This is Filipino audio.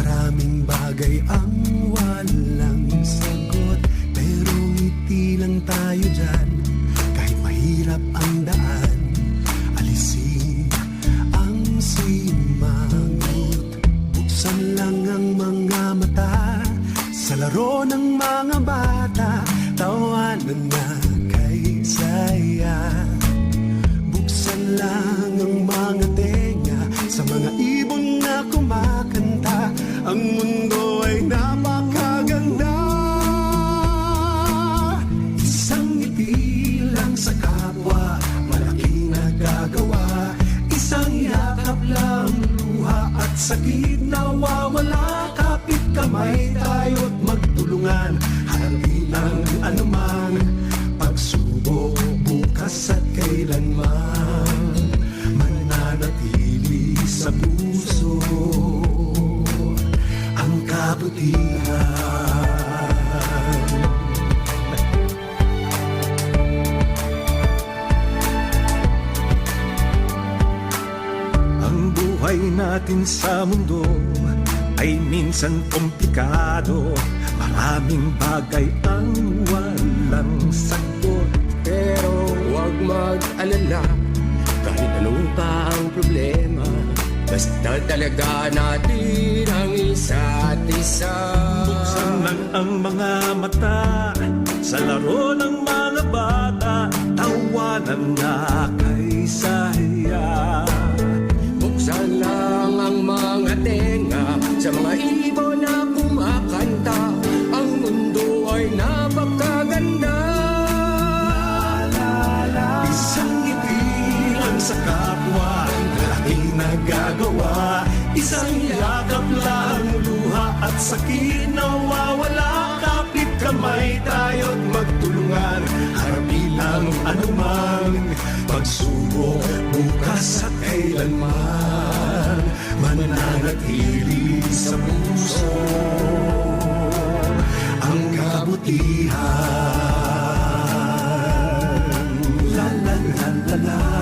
Maraming bagay ang walang sagot Pero ngiti lang tayo dyan. Kahit mahirap ang daan Alisin ang simangot. Buksan lang ang mga mata Sa laro ng mga bata Tawanan na Ang mundo ay napakaganda. Isang ngiti lang sa kapwa Malaking nagagawa Isang yakap lang luha at sakit nawawala Kapit kamay tayo't magtulungan. Harapin ang anuman kabutihan. Ang buhay natin sa mundo ay minsan komplikado. Maraming bagay ang walang sagot. Pero huwag mag-alala Kahit anong pa ang problema Basta talaga natin ang isa't isa. Buksan lang ang mga mata Sa laro ng mga bata Tawanan na kay saya Buksan lang ang mga tenga Sa mga ibon na kumakanta Ang mundo ay napakaganda. Isang ngiti lang sa kapwa nagagawa. Isang yakap lang luha at sakit. Nawawala Kapit kamay tayo't magtulungan. Harapin ang anumang pagsubok bukas at kailanman. Mananatili sa puso. Ang kabutihan. La la la la la.